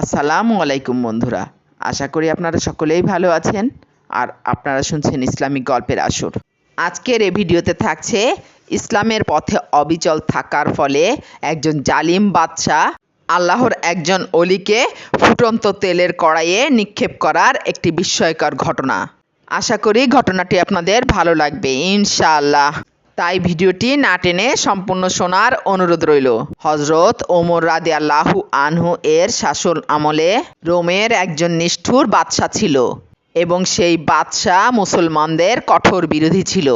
আসসালামু আলাইকুম বন্ধুরা। আশা করি আপনারা সকলেই ভালো আছেন আর আপনারা শুনছেন ইসলামিক গল্পের আসর। আজকের এই ভিডিওতে থাকছে ইসলামের পথে অবিচল থাকার ফলে একজন জালিম বাদশাহ আল্লাহর একজন অলিকে ফুটন্ত তেলের কড়াইয়ে নিক্ষেপ করার একটি বিস্ময়কর ঘটনা। আশা করি ঘটনাটি আপনাদের ভালো লাগবে, ইনশাআল্লাহ। তাই ভিডিওটি না টেনে সম্পূর্ণ শোনার অনুরোধ রইল। হজরত ওমর রাদে আল্লাহু আনহু এর শাসন আমলে রোমের একজন নিষ্ঠুর বাদশাহ ছিল এবং সেই বাদশাহ মুসলমানদের কঠোর বিরোধী ছিল।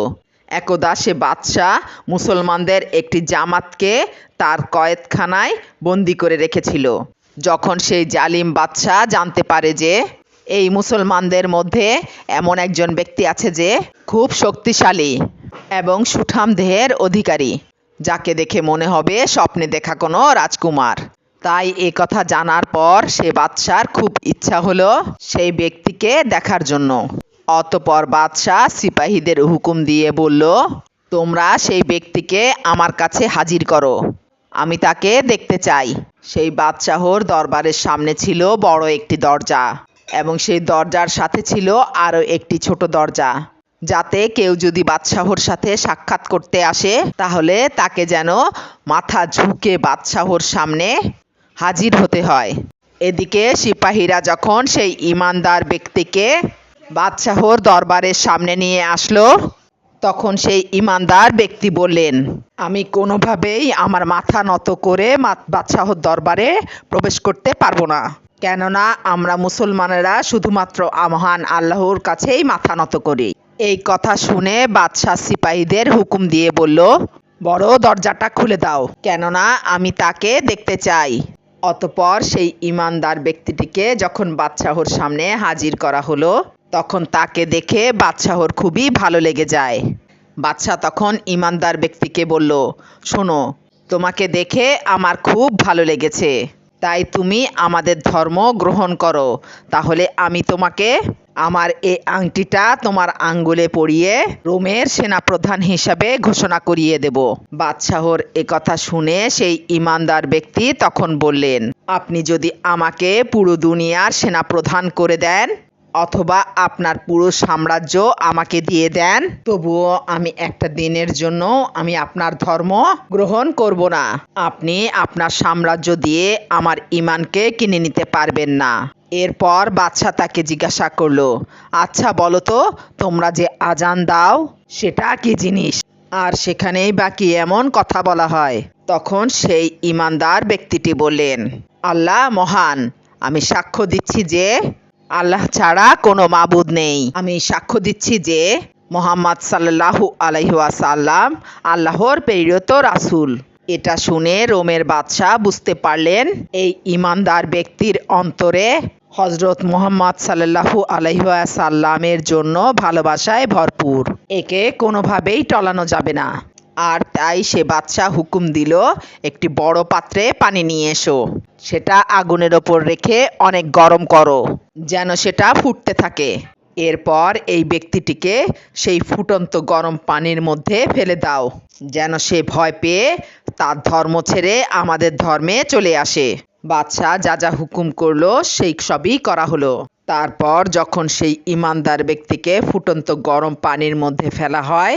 একদা সে বাদশাহ মুসলমানদের একটি জামাতকে তার কয়েদখানায় বন্দি করে রেখেছিল। যখন সেই জালিম বাদশাহ জানতে পারে যে এই মুসলমানদের মধ্যে এমন একজন ব্যক্তি আছে যে খুব শক্তিশালী। এবং সুঠাম দেহের অধিকারী, যাকে দেখে মনে হবে স্বপ্নে দেখা কোনো রাজকুমার। তাই এ কথা জানার পর সে বাদশার খুব ইচ্ছা হলো সেই ব্যক্তিকে দেখার জন্য। অতপর বাদশাহ সিপাহীদের হুকুম দিয়ে বলল, তোমরা সেই ব্যক্তিকে আমার কাছে হাজির করো। আমি তাকে দেখতে চাই। সেই বাদশাহর দরবারের সামনে ছিল বড় একটি দরজা এবং সেই দরজার সাথে ছিল আরও একটি ছোট দরজা। যাতে কেউ যদি বাদশাহর সাথে সাক্ষাৎ করতে আসে, তাহলে তাকে যেন মাথা ঝুঁকে বাদশাহর সামনে হাজির হতে হয়। এদিকে সিপাহীরা যখন সেই ইমানদার ব্যক্তিকে বাদশাহর দরবারের সামনে নিয়ে আসলো, তখন সেই ইমানদার ব্যক্তি বললেন, আমি কোনোভাবেই আমার মাথা নত করে বাদশাহর দরবারে প্রবেশ করতে পারব না। কেননা আমরা মুসলমানেরা শুধুমাত্র মহান আল্লাহর কাছেই মাথা নত করি। এই কথা শুনে বাদশাহ সিপাহীদের হুকুম দিয়ে বলল, বড় দরজাটা খুলে দাও, কেননা আমি তাকে দেখতে চাই। অতপর সেই ইমানদার ব্যক্তিটিকে যখন বাদশাহর সামনে হাজির করা হলো, তখন তাকে দেখে বাদশাহর খুবই ভালো লেগে যায়। বাদশাহ তখন ইমানদার ব্যক্তিকে বলল, শোনো, তোমাকে দেখে আমার খুব ভালো লেগেছে। তাই তুমি আমাদের ধর্ম গ্রহণ করো, তাহলে আমি তোমাকে আমার এই আংটিটা তোমার আঙ্গুলে পরিয়ে রোমের সেনাপ্রধান হিসাবে ঘোষণা করিয়ে দেব। বাদশাহর এ কথা শুনে সেই ইমানদার ব্যক্তি তখন বললেন, আপনি যদি আমাকে পুরো দুনিয়ার সেনাপ্রধান করে দেন অথবা আপনার পুরো সাম্রাজ্য আমাকে দিয়ে দেন, তবুও আমি একটা দিনের জন্য আমি আপনার ধর্ম গ্রহণ করব না। আপনি আপনার সাম্রাজ্য দিয়ে আমার ইমানকে কিনে নিতে পারবেন না। এরপর বাদশাহ তাকে জিজ্ঞাসা করল আচ্ছা বলো তো, তোমরা যে আজান দাও, সেটা কি জিনিস? আর সেখানেই বাকি এমন কথা বলা হয়। তখন সেই ইমানদার ব্যক্তিটি বললেন, আল্লাহ মহান, আমি সাক্ষ্য দিচ্ছি যে আল্লাহ ছাড়া কোনো মাবুদ নেই। আমি সাক্ষ্য দিচ্ছি যে মোহাম্মদ সাল্লাল্লাহু আলাইহাসাল্লাম আল্লাহর প্রেরিত রাসুল। এটা শুনে রোমের বাদশাহ বুঝতে পারলেন, এই ইমানদার ব্যক্তির অন্তরে হজরত মোহাম্মদ সাল্লাল্লাহু আলাইহাসাল্লামের জন্য ভালোবাসায় ভরপুর। একে কোনোভাবেই টলানো যাবে না। আর তাই সে বাদশাহ হুকুম দিল, একটি বড় পাত্রে পানি নিয়ে এসো। সেটা আগুনের ওপর রেখে অনেক গরম করো, যেন সেটা ফুটতে থাকে। এরপর এই ব্যক্তিটিকে সেই ফুটন্ত গরম পানির মধ্যে ফেলে দাও, যেন সে ভয় পেয়ে তার ধর্ম ছেড়ে আমাদের ধর্মে চলে আসে। বাদশাহ যা যা হুকুম করল, সেই সবই করা হলো। তারপর যখন সেই ইমানদার ব্যক্তিকে ফুটন্ত গরম পানির মধ্যে ফেলা হয়,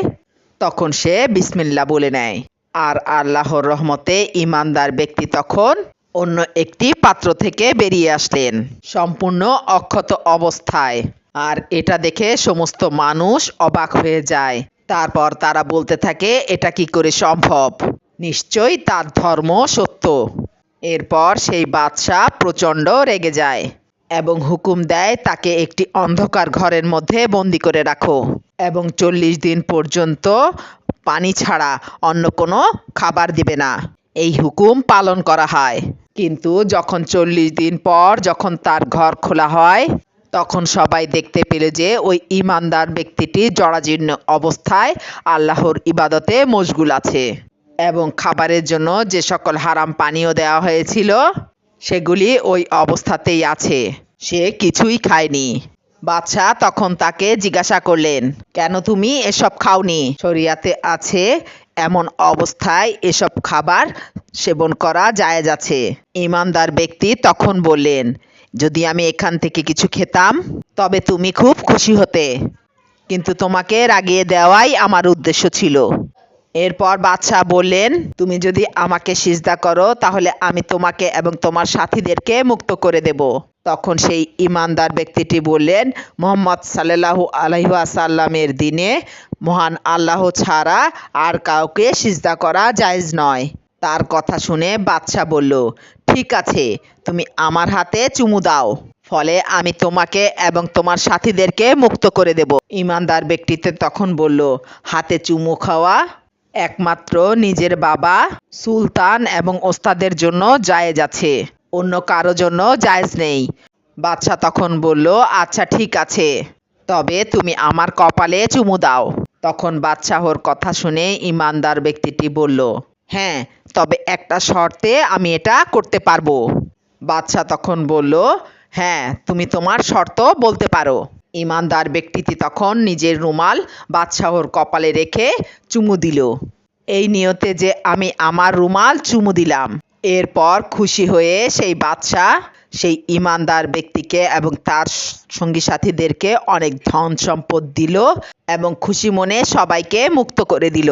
তখন সে বিসমিল্লা বলে নেয়। আর আল্লাহর রহমতে ইমানদার ব্যক্তি তখন অন্য একটি পাত্র থেকে বেরিয়ে আসলেন, সম্পূর্ণ অক্ষত অবস্থায়। আর এটা দেখে সমস্ত মানুষ অবাক হয়ে যায়। তারপর তারা বলতে থাকে, এটা কি করে সম্ভব? নিশ্চয়ই তার ধর্ম সত্য। এরপর সেই বাদশাহ প্রচণ্ড রেগে যায় এবং হুকুম দেয় তাকে একটি অন্ধকার ঘরের মধ্যে বন্দি করে রাখো এবং চল্লিশ দিন পর্যন্ত পানি ছাড়া অন্য কোনো খাবার দিবে না। এই হুকুম পালন করা হয়। কিন্তু যখন চল্লিশ দিন পর যখন তার ঘর খোলা হয়, তখন সবাই দেখতে পেল যে ওই ইমানদার ব্যক্তিটি জরাজীর্ণ অবস্থায় আল্লাহর ইবাদতে মশগুল আছে। এবং খাবারের জন্য যে সকল হারাম পানীয় দেওয়া হয়েছিল, সেগুলি ওই অবস্থাতেই আছে। সে কিছুই খায়নি। বাদশাহ তখন তাকে জিজ্ঞাসা করলেন, কেন তুমি এসব খাওনি? শরিয়াতে আছে এমন অবস্থায় এসব খাবার সেবন করা জায়েজ আছে। ইমানদার ব্যক্তি তখন বললেন, যদি আমি এখান থেকে কিছু খেতাম, তবে তুমি খুব খুশি হতে। কিন্তু তোমাকে রাগিয়ে দেওয়াই আমার উদ্দেশ্য ছিল। এরপর বাদশাহ বললেন, তুমি যদি আমাকে সিজদা করো, তাহলে আমি তোমাকে এবং তোমার সাথীদেরকে মুক্ত করে দেব। তখন সেই ইমানদার ব্যক্তিটি বললেন, মোহাম্মদ সাল্লাল্লাহু আলাইহি ওয়াসাল্লামের দিনে মহান আল্লাহ ছাড়া আর কাউকে সিজদা করা জায়েজ নয়। তার কথা শুনে বাদশাহ বলল, ঠিক আছে, তুমি আমার হাতে চুমু দাও, ফলে আমি তোমাকে এবং তোমার সাথীদেরকে মুক্ত করে দেব। ইমানদার ব্যক্তিতে তখন বলল, হাতে চুমু খাওয়া একমাত্র নিজের বাবা, সুলতান এবং ওস্তাদের জন্য জায়েজ আছে। অন্য কারও জন্য জায়েজ নেই। বাদশাহ তখন বলল আচ্ছা ঠিক আছে। তবে তুমি আমার কপালে চুমু দাও। তখন বাদশাহর কথা শুনে ইমানদার ব্যক্তিটি বলল হ্যাঁ তবে একটা শর্তে আমি এটা করতে পারব। বাদশাহ তখন বলল হ্যাঁ তুমি তোমার শর্ত বলতে পারো। ইমানদার ব্যক্তিটি তখন নিজের রুমাল বাদশাহর কপালে রেখে চুমু দিল। এই নিয়তে যে আমি আমার রুমাল চুমু দিলাম, এরপর খুশি হয়ে সেই বাদশাহ সেই ইমানদার ব্যক্তিকে এবং তার সঙ্গী সাথীদেরকে অনেক ধন সম্পদ দিল এবং খুশি মনে সবাইকে মুক্ত করে দিল।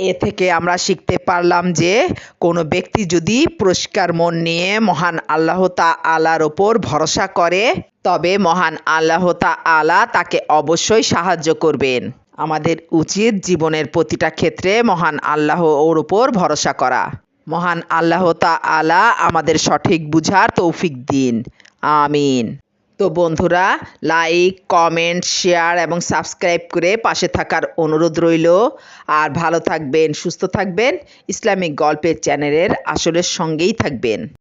এ থেকে আমরা শিখতে পারলাম যে কোনো ব্যক্তি যদি পুরস্কার মন নিয়ে মহান আল্লাহ তা আলার ওপর ভরসা করে তবে মহান আল্লাহ আলা তাকে অবশ্যই সাহায্য করবেন। আমাদের উচিত জীবনের প্রতিটা ক্ষেত্রে মহান আল্লাহ ওর উপর ভরসা করা। মহান আল্লাহ আলা আমাদের সঠিক বুঝার তৌফিক দিন। আমিন। তো বন্ধুরা লাইক কমেন্ট শেয়ার এবং সাবস্ক্রাইব করে পাশে থাকার অনুরোধ রইল। আর ভালো থাকবেন, সুস্থ থাকবেন। ইসলামিক গল্পের চ্যানেলের আসলের সঙ্গেই থাকবেন।